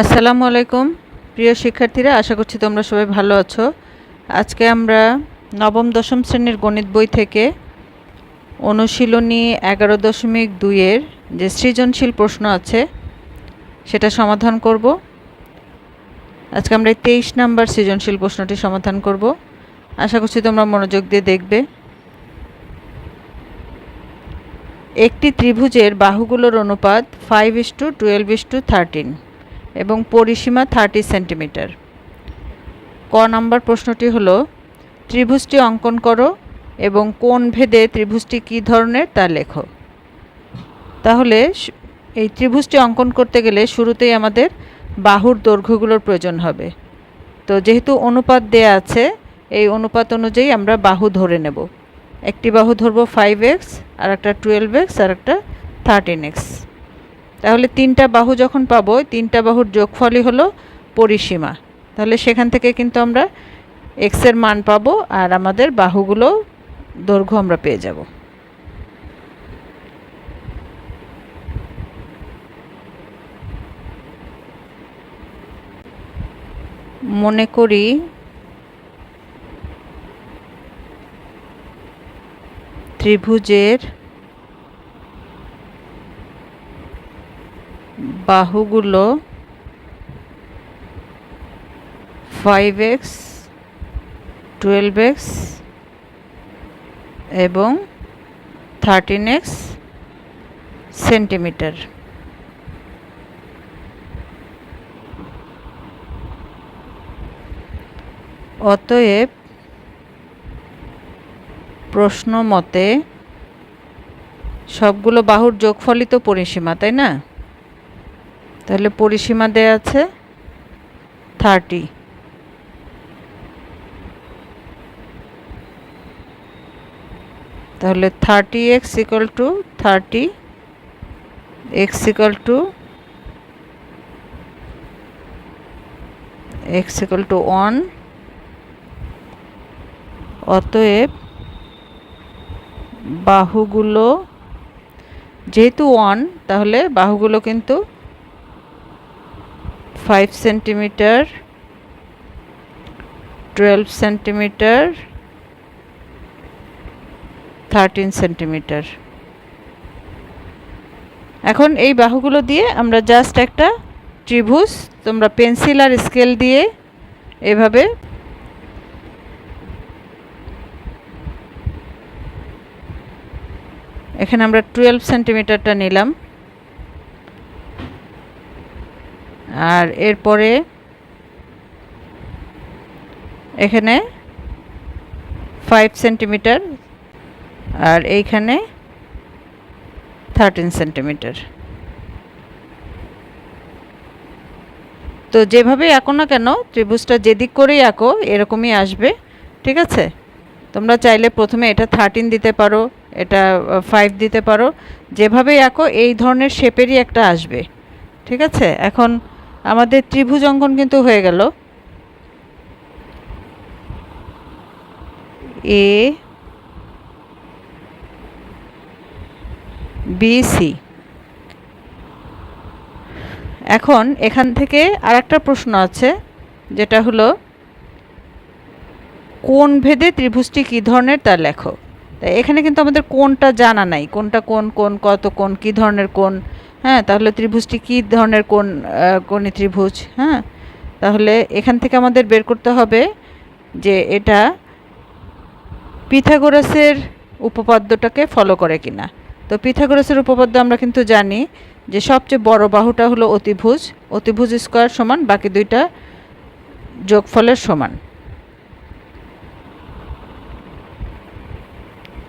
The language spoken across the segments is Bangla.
আসসালামু আলাইকুম। প্রিয় শিক্ষার্থীরা, আশা করছি তোমরা সবাই ভালো আছো। আজকে আমরা নবম, দশম শ্রেণির গণিত বই থেকে অনুশীলনী এগারো দশমিক দুইয়ের যে সৃজনশীল প্রশ্ন আছে, সেটা সমাধান করব। আজকে আমরা এই তেইশ নাম্বার সৃজনশীল প্রশ্নটি সমাধান করব। আশা করছি তোমরা মনোযোগ দিয়ে দেখবে। একটি ত্রিভুজের বাহুগুলোর অনুপাত five is to twelve is to thirteen এবং পরিসীমা থার্টি সেন্টিমিটার। ক নাম্বার প্রশ্নটি হলো, ত্রিভুজটি অঙ্কন করো এবং কোন ভেদে ত্রিভুজটি কী ধরনের তা লেখো। তাহলে এই ত্রিভুজটি অঙ্কন করতে গেলে শুরুতেই আমাদের বাহুর দৈর্ঘ্যগুলোর প্রয়োজন হবে। তো যেহেতু অনুপাত দেয়া আছে, এই অনুপাত অনুযায়ী আমরা বাহু ধরে নেব। একটি বাহু ধরবো ফাইভ এক্স আর একটা টুয়েলভ এক্স আর একটা থার্টিন এক্স তাহলে তিনটা বাহু যখন পাবো তিনটা বাহুর যোগফলই হলো পরিসীমা। তাহলে সেখান থেকে কিন্তু আমরা এক্সের মান পাবো আর আমাদের বাহুগুলো দৈর্ঘ্য আমরা পেয়ে যাব। মনে করি ত্রিভুজের বাহুগুলো ফাইভ এক্স টুয়েলভ এক্স এবং থার্টিন এক্স সেন্টিমিটার অতএব প্রশ্ন মতে সবগুলো বাহুর যোগফলই তো পরিসীমা, তাই না? তাহলে পরিসীমা দেয়া আছে থার্টি। তাহলে thirty x equal to thirty, x equal to, x equal to one. অতএব বাহুগুলো যেহেতু ওয়ান, তাহলে বাহুগুলো কিন্তু five centimetre twelve centimetre thirteen centimetre এখন এই বাহুগুলো দিয়ে আমরা জাস্ট একটা ত্রিভুজ, তোমরা পেন্সিল আর স্কেল দিয়ে এভাবে এখানে আমরা টুয়েলভ সেন্টিমিটারটা নিলাম। আর এরপরে এখানে ফাইভ সেন্টিমিটার আর এইখানে থার্টিন সেন্টিমিটার তো যেভাবেই আঁকো না কেন, ত্রিভুজটা যেদিক করেই আঁকো, এরকমই আসবে, ঠিক আছে? তোমরা চাইলে প্রথমে এটা থার্টিন দিতে পারো, এটা ফাইভ দিতে পারো। যেভাবেই আঁকো, এই ধরনের শেপেরই একটা আসবে, ঠিক আছে? এখন আমাদের ত্রিভুজ অঙ্কন কিন্তু হয়ে গেল। এ বি সি এখন এখান থেকে আরেকটা প্রশ্ন আছে, যেটা হলো, কোন ভেদে ত্রিভুজটি কী ধরনের তা লেখো। তাই এখানে কিন্তু আমাদের কোনটা জানা নাই, কোনটা কোন কোন, কত, কোন, কী ধরনের কোন হ্যাঁ তাহলে ত্রিভুজটি কী ধরনের কোন কোনি ত্রিভুজ? হ্যাঁ তাহলে এখান থেকে আমাদের বের করতে হবে যে এটা পিথাগোরাসের উপপাদ্যটাকে ফলো করে কিনা। তো পিথাগোরাসের উপপাদ্য আমরা কিন্তু জানি যে সবচেয়ে বড় বাহুটা হলো অতিভুজ অতিভুজ স্কোয়ার সমান, বাকি দুইটা যোগফলের সমান।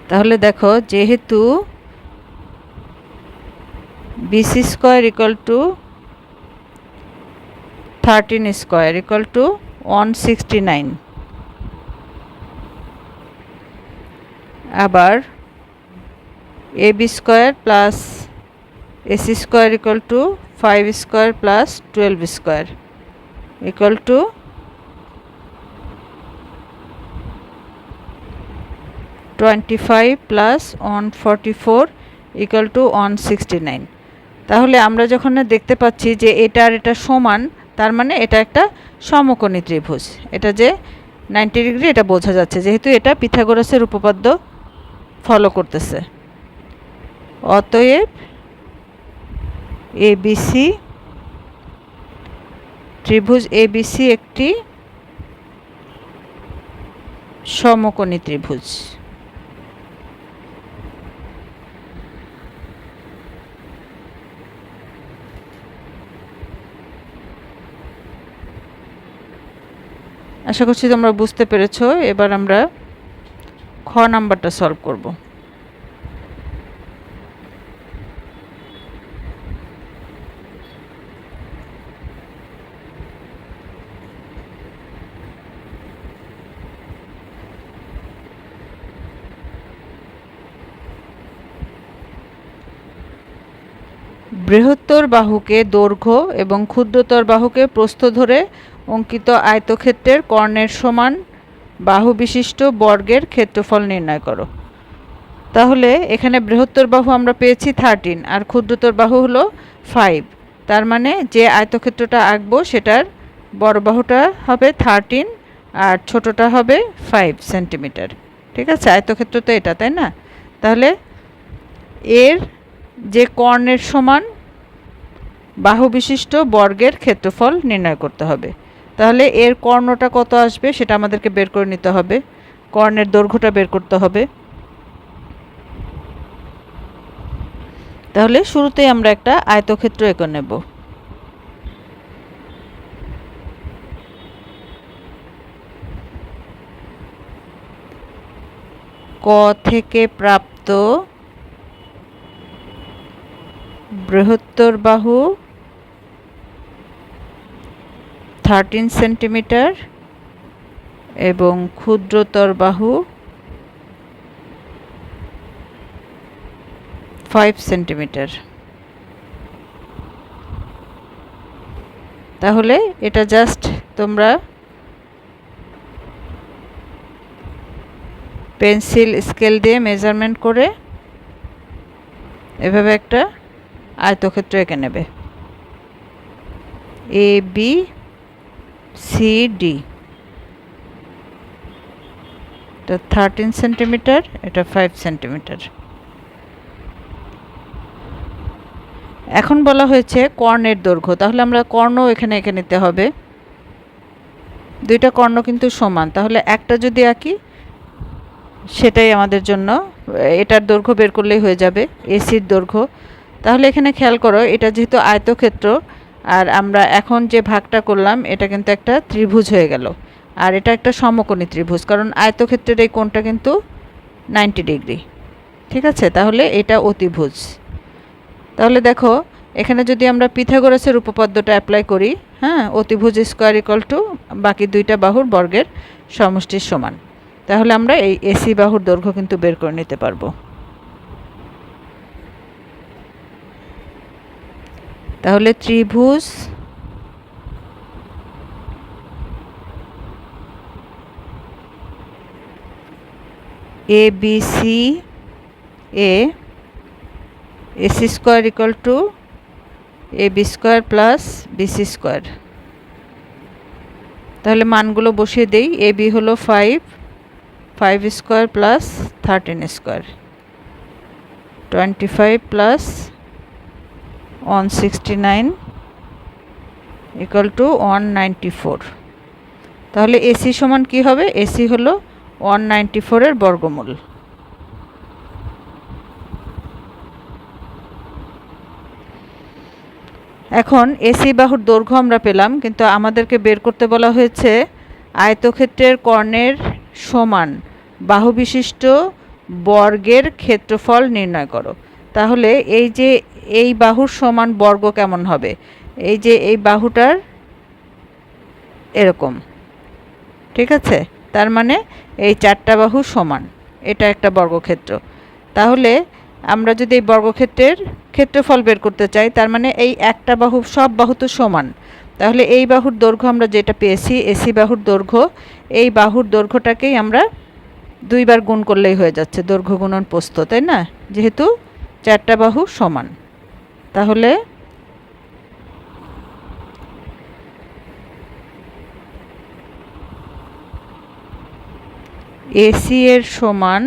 তাহলে দেখো, যেহেতু BC square equal to thirteen square equal to one sixty nine আবার A B square plus AC square equal to five square plus twelve square equal to twenty five plus one forty four equal to one sixty nine তাহলে আমরা যখন দেখতে পাচ্ছি যে এটা আর এটা সমান, তার মানে এটা একটা সমকোণী ত্রিভুজ। এটা যে নাইনটি ডিগ্রি এটা বোঝা যাচ্ছে যেহেতু এটা পিথাগোরাসের উপপাদ্য ফলো করতেছে। অতএব এবিসি ত্রিভুজ এবিসি একটি সমকোণী ত্রিভুজ। আশা করছি তোমরা বুঝতে পেরেছ। এবার আমরা খ নাম্বারটা সলভ করব। বৃহত্তর বাহুকে দৈর্ঘ্য এবং ক্ষুদ্রতর বাহুকে প্রস্থ ধরে অঙ্কিত আয়তক্ষেত্রের কর্ণের সমান বাহু বিশিষ্ট বর্গের ক্ষেত্রফল নির্ণয় করো। তাহলে এখানে বৃহত্তর বাহু আমরা পেয়েছি থার্টিন আর ক্ষুদ্রতর বাহু হলো ফাইভ তার মানে যে আয়তক্ষেত্রটা আঁকবো সেটার বড় বাহুটা হবে থার্টিন আর ছোটটা হবে ফাইভ সেন্টিমিটার ঠিক আছে? আয়তক্ষেত্র তো এটা, তাই না? তাহলে এর যে কর্ণের সমান বাহু বিশিষ্ট বর্গের ক্ষেত্রফল নির্ণয় করতে হবে। তাহলে এর কর্ণটা কত আসবে সেটা আমাদেরকে বের করে নিতে হবে। কর্ণের দৈর্ঘ্যটা বের করতে হবে। তাহলে শুরুতেই আমরা একটা আয়তক্ষেত্র এঁকে নেব। ক থেকে প্রাপ্ত বৃহত্তর বাহু থার্টিন সেন্টিমিটার এবং ক্ষুদ্রতর বাহু ফাইভ সেন্টিমিটার তাহলে এটা জাস্ট তোমরা পেন্সিল স্কেল দিয়ে মেজারমেন্ট করে এভাবে একটা আয়তক্ষেত্র এঁকে নেবে। এ বি সি ডি এটা থার্টিন সেন্টিমিটার এটা ফাইভ সেন্টিমিটার এখন বলা হয়েছে কর্ণের দৈর্ঘ্য, তাহলে আমরা কর্ণ এখানে এঁকে নিতে হবে। দুইটা কর্ণ কিন্তু সমান, তাহলে একটা যদি আঁকি, সেটাই আমাদের জন্য, এটার দৈর্ঘ্য বের করলেই হয়ে যাবে এসির দৈর্ঘ্য। তাহলে এখানে খেয়াল করো, এটা যেহেতু আয়তক্ষেত্র আর আমরা এখন যে ভাগটা করলাম, এটা কিন্তু একটা ত্রিভুজ হয়ে গেল। আর এটা একটা সমকোণী ত্রিভুজ, কারণ আয়তক্ষেত্রের এই কোণটা কিন্তু নাইনটি ডিগ্রি। ঠিক আছে? তাহলে এটা অতিভুজ। তাহলে দেখো, এখানে যদি আমরা পিথাগোরাসের উপপাদ্যটা অ্যাপ্লাই করি হ্যাঁ অতিভুজ স্কোয়ার ইকাল টু বাকি দুইটা বাহুর বর্গের সমষ্টির সমান। তাহলে আমরা এই এসি বাহুর দৈর্ঘ্য কিন্তু বের করে নিতে পারব। তাহলে ত্রিভুজ A B C A AC square equal to A B square plus BC square তাহলে মানগুলো বসিয়ে দেই। এ বি হলো five five square plus thirteen square twenty five plus one sixty nine equal to one ninety four তাহলে এসি সমান কী হবে? এসি হলো ওয়ান নাইনটি ফোরের বর্গমূল। এখন এসি বাহুর দৈর্ঘ্য আমরা পেলাম, কিন্তু আমাদেরকে বের করতে বলা হয়েছে আয়তক্ষেত্রের কর্ণের সমান বাহু বিশিষ্ট বর্গের ক্ষেত্রফল নির্ণয় করো। তাহলে এই যে এই বাহুর সমান বর্গ কেমন হবে? এই যে এই বাহুটার এরকম। ঠিক আছে? তার মানে এই চারটা বাহু সমান। এটা একটা বর্গক্ষেত্র। তাহলে আমরা যদি এই বর্গক্ষেত্রের ক্ষেত্রফল বের করতে চাই, তার মানে এই একটা বাহু, সব বাহু তো সমান। তাহলে এই বাহুর দৈর্ঘ্য আমরা যেটা পেয়েছি এসি বাহুর দৈর্ঘ্য, এই বাহুর দৈর্ঘ্যটাকেই আমরা দুইবার গুণ করলেই হয়ে যাচ্ছে দৈর্ঘ্য গুণন পোস্ত তাই না? যেহেতু চারটা বাহু সমান। তাহলে এসি এর সমান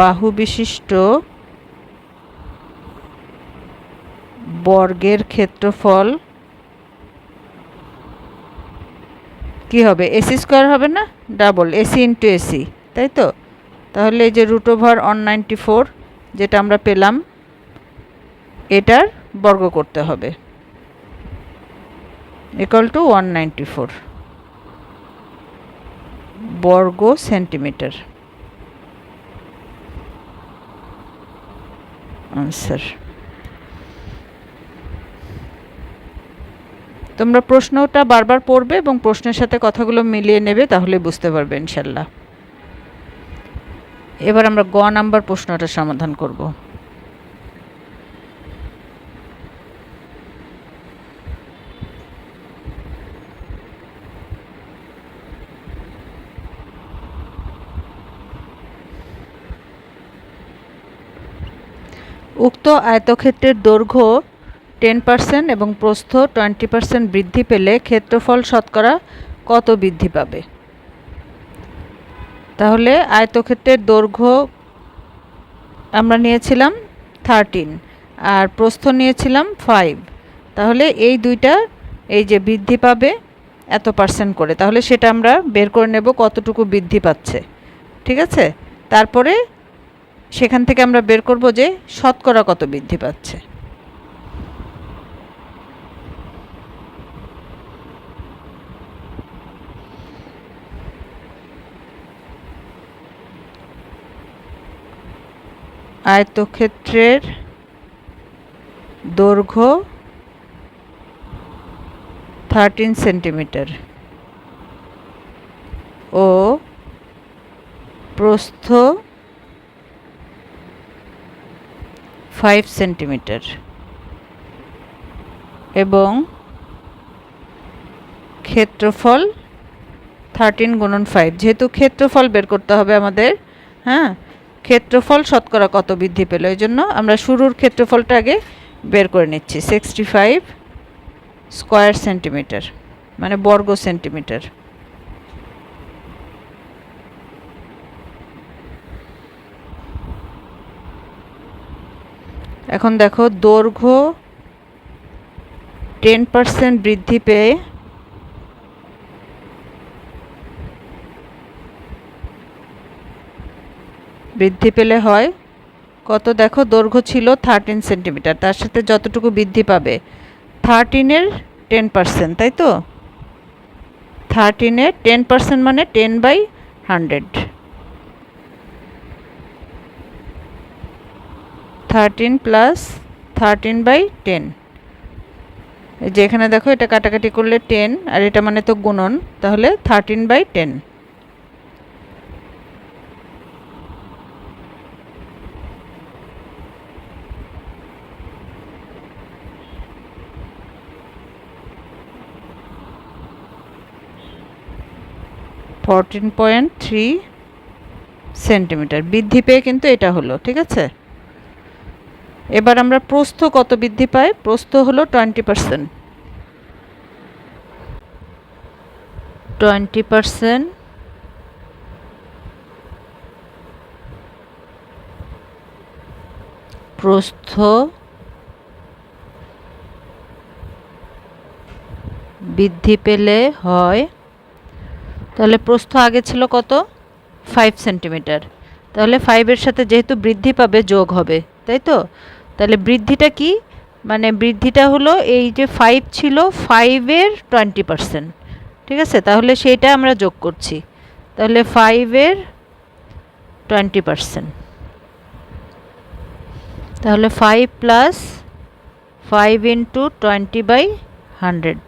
বাহু বিশিষ্ট বর্গের ক্ষেত্রফল কি হবে? এসি স্কোয়ার হবে না? Double, AC into AC. তাই তো? তাহলে এই যে root over one ninety four যেটা আমরা পেলাম, এটার বর্গ করতে হবে। Equal to one ninety four বর্গ সেন্টিমিটার আনসার তোমরা প্রশ্নটা বারবার পড়বে এবং প্রশ্নের সাথে কথাগুলো মিলিয়ে নেবে, তাহলে বুঝতে পারবে ইনশাল্লাহ। এবার আমরা গ নাম্বার প্রশ্নটা সমাধান করব। উক্ত আয়তক্ষেত্রের দৈর্ঘ্য টেন পার্সেন্ট এবং প্রস্থ টোয়েন্টি পার্সেন্ট বৃদ্ধি পেলে ক্ষেত্রফল শতকরা কত বৃদ্ধি পাবে? তাহলে আয়তক্ষেত্রের দৈর্ঘ্য আমরা নিয়েছিলাম থার্টিন আর প্রস্থ নিয়েছিলাম ফাইভ তাহলে এই দুইটা এই যে বৃদ্ধি পাবে এত পার্সেন্ট করে, তাহলে সেটা আমরা বের করে নেব কতটুকু বৃদ্ধি পাচ্ছে, ঠিক আছে? তারপরে সেখান থেকে আমরা বের করব যে শতকরা কত বৃদ্ধি পাচ্ছে। আয়তক্ষেত্রের দৈর্ঘ্য থার্টিন সেন্টিমিটার ও প্রস্থ ফাইভ সেন্টিমিটার এবং ক্ষেত্রফল থার্টিন গুণন ফাইভ যেহেতু ক্ষেত্রফল বের করতে হবে আমাদের হ্যাঁ? ক্ষেত্রফল শতকরা কত বৃদ্ধি পেল? এই জন্য আমরা শুরুর ক্ষেত্রফলটা আগে বের করে নিচ্ছি। সিক্সটি ফাইভ স্কোয়ার সেন্টিমিটার মানে বর্গ সেন্টিমিটার এখন দেখো দৈর্ঘ্য টেন পার্সেন্ট বৃদ্ধি পেয়ে বৃদ্ধি পেলে হয়। কত দেখো, দৈর্ঘ্য ছিল থার্টিন সেন্টিমিটার তার সাথে যতটুকু বৃদ্ধি পাবে থার্টিনের টেন পার্সেন্ট তাই তো? থার্টিনের টেন পার্সেন্ট মানে ten by hundred thirteen plus thirteen by ten যে এখানে দেখো, এটা কাটাকাটি করলে টেন আর এটা মানে তো গুণন, তাহলে thirteen by ten fourteen point three centimetre বৃদ্ধি পেয়ে কিন্তু এটা হলো, ঠিক আছে? এবার আমরা প্রস্থ কত বৃদ্ধি পাই প্রস্থ হলো টোয়েন্টি পার্সেন্ট টোয়েন্টি পার্সেন্ট প্রস্থ বৃদ্ধি পেলে হয় তাহলে প্রস্থ আগে ছিল কত? ফাইভ সেন্টিমিটার তাহলে ফাইভের সাথে যেহেতু বৃদ্ধি পাবে, যোগ হবে, তাই তো? তাহলে বৃদ্ধিটা কি? মানে বৃদ্ধিটা হলো এই যে ফাইভ ছিল ফাইভের টোয়েন্টি পারসেন্ট ঠিক আছে? তাহলে সেইটা আমরা যোগ করছি। তাহলে ফাইভের টোয়েন্টি পারসেন্ট তাহলে five plus five into twenty by hundred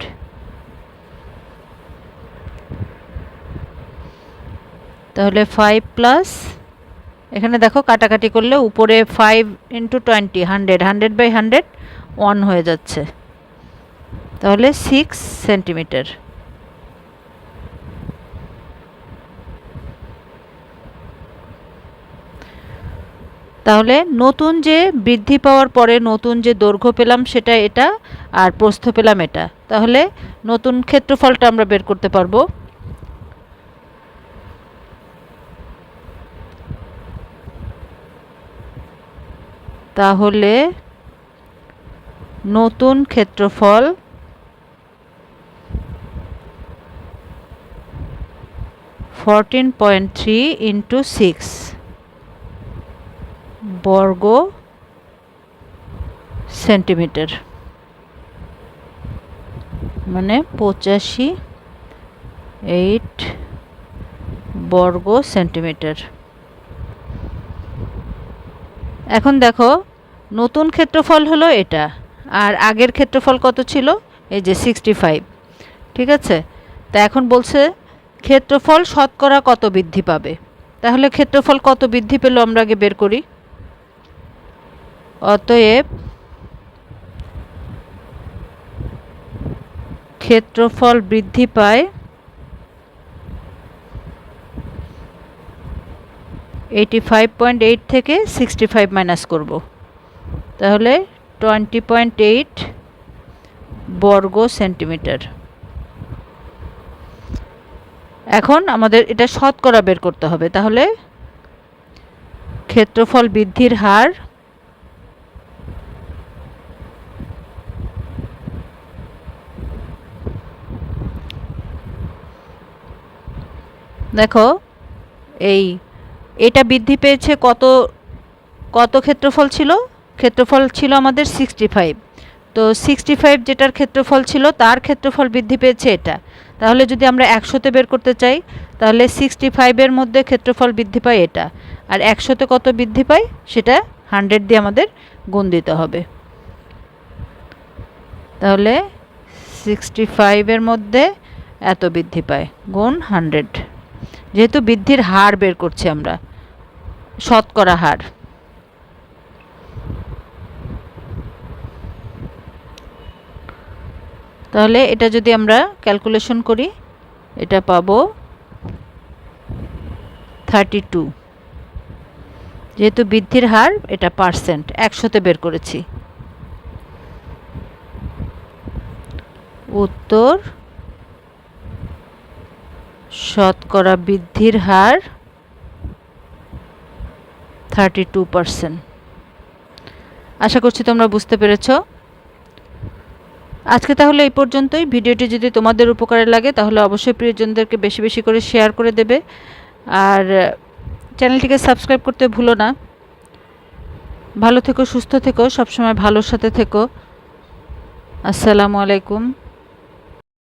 তাহলে ফাইভ প্লাস এখানে দেখো কাটাকাটি করলে উপরে five into twenty hundred hundred by hundred one হয়ে যাচ্ছে। তাহলে সিক্স সেন্টিমিটার তাহলে নতুন যে বৃদ্ধি পাওয়ার পরে নতুন যে দৈর্ঘ্য পেলাম সেটা এটা, আর প্রস্থ পেলাম এটা। তাহলে নতুন ক্ষেত্রফলটা আমরা বের করতে পারব। তাহলে নতুন ক্ষেত্রফল fourteen point three into six বর্গ সেন্টিমিটার। মানে পঁচাশি এইট বর্গ সেন্টিমিটার। এখন দেখো নতুন ক্ষেত্রফল হলো এটা। আর আগের ক্ষেত্রফল কত ছিল? এই যে সিক্সটি ফাইভ ঠিক আছে? তা এখন বলছে, ক্ষেত্রফল শতকরা কত বৃদ্ধি পাবে? তাহলে ক্ষেত্রফল কত বৃদ্ধি পেল আমরা আগে বের করি? অতএব ক্ষেত্রফল বৃদ্ধি পায় এইটি ফাইভ পয়েন্ট এইট থেকে সিক্সটি ফাইভ মাইনাস করব। তাহলে টোয়েন্টি পয়েন্ট এইট বর্গ সেন্টিমিটার এখন আমাদের এটা শতকরা বের করতে হবে। তাহলে ক্ষেত্রফল বৃদ্ধির হার দেখো, এই এটা বৃদ্ধি পেয়েছে কত কত ক্ষেত্রফল ছিল? ক্ষেত্রফল ছিল আমাদের সিক্সটি ফাইভ তো সিক্সটি ফাইভ যেটার ক্ষেত্রফল ছিল, তার ক্ষেত্রফল বৃদ্ধি পেয়েছে এটা। তাহলে যদি আমরা একশোতে বের করতে চাই, তাহলে সিক্সটি ফাইভের মধ্যে ক্ষেত্রফল বৃদ্ধি পায় এটা। আর একশোতে কত বৃদ্ধি পায়, সেটা হান্ড্রেড দিয়ে আমাদের গুণ দিতে হবে। তাহলে সিক্সটি ফাইভের মধ্যে এত বৃদ্ধি পায়, গুণ হান্ড্রেড যেহেতু বৃদ্ধির হার বের করছি আমরা, শতকরা হার। তাহলে এটা যদি আমরা ক্যালকুলেশন করি, এটা পাবো থার্টি টু যেহেতু বৃদ্ধির হার, এটা পার্সেন্ট একশোতে বের করেছি। উত্তর, শতকরা বৃদ্ধির হার থার্টি টু পারসেন্ট আশা করছি তোমরা বুঝতে পেরেছ। আজকে তাহলে এই পর্যন্তই। ভিডিওটি যদি তোমাদের উপকারে লাগে, তাহলে অবশ্যই প্রিয়জনদেরকে বেশি বেশি করে শেয়ার করে দেবে। আর, চ্যানেলটিকে সাবস্ক্রাইব করতে ভুলো না। ভালো থেকো, সুস্থ থেকো, সবসময় ভালোর সাথে থেকো। আসসালামু আলাইকুম।